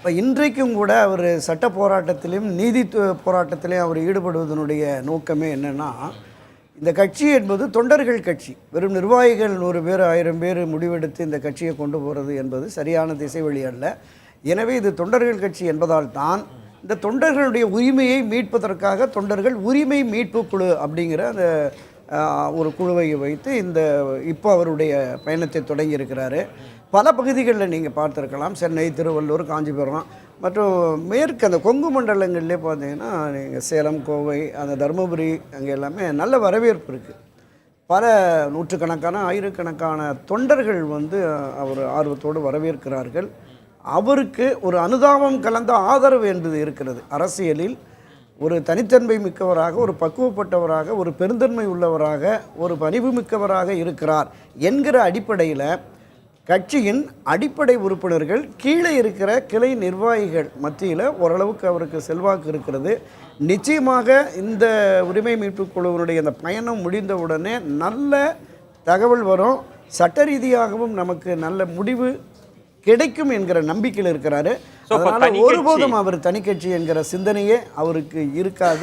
இப்போ இன்றைக்கும் கூட அவர் சட்ட போராட்டத்திலும் நீதி போராட்டத்திலையும் அவர் ஈடுபடுவதனுடைய நோக்கமே என்னென்னா இந்த கட்சி என்பது தொண்டர்கள் கட்சி. வெறும் நிர்வாகிகள் நூறு பேர் ஆயிரம் பேர் முடிவெடுத்து இந்த கட்சியை கொண்டு போகிறது என்பது சரியான திசை வழி அல்ல. எனவே இது தொண்டர்கள் கட்சி என்பதால் தான் இந்த தொண்டர்களுடைய உரிமையை மீட்பதற்காக தொண்டர்கள் உரிமை மீட்பு குழு அப்படிங்கிற அந்த ஒரு குழுவை வைத்து இந்த இப்போ அவருடைய பயணத்தை தொடங்கி இருக்கிறாரு பல பகுதிகளில் நீங்கள் பார்த்துருக்கலாம். சென்னை திருவள்ளூர் காஞ்சிபுரம் மற்றும் மேற்கு அந்த கொங்கு மண்டலங்கள்லேயே பார்த்தீங்கன்னா நீங்கள் சேலம் கோவை அந்த தருமபுரி அங்கே எல்லாமே நல்ல வரவேற்பு இருக்குது பல நூற்றுக்கணக்கான ஆயிரக்கணக்கான தொண்டர்கள் வந்து அவர் ஆர்வத்தோடு வரவேற்கிறார்கள். அவருக்கு ஒரு அனுதாபம் கலந்த ஆதரவு என்பது இருக்கிறது. அரசியலில் ஒரு தனித்தன்மை மிக்கவராக ஒரு பக்குவப்பட்டவராக ஒரு பெருந்தன்மை உள்ளவராக ஒரு பணிவு மிக்கவராக இருக்கிறார் என்கிற அடிப்படையில் கட்சியின் அடிப்படை உறுப்பினர்கள் கீழே இருக்கிற கிளை நிர்வாகிகள் மத்தியில் ஓரளவுக்கு அவருக்கு செல்வாக்கு இருக்கிறது. நிச்சயமாக இந்த உரிமை மீட்பு குழுவினுடைய இந்த பயணம் முடிந்தவுடனே நல்ல தகவல் வரும். சட்ட ரீதியாகவும் நமக்கு நல்ல முடிவு கிடைக்கும் என்கிற நம்பிக்கையில் இருக்கிறாரு. ஒருபோதும் அவர் தனி கட்சி என்கிற சிந்தனையே அவருக்கு இருக்காது.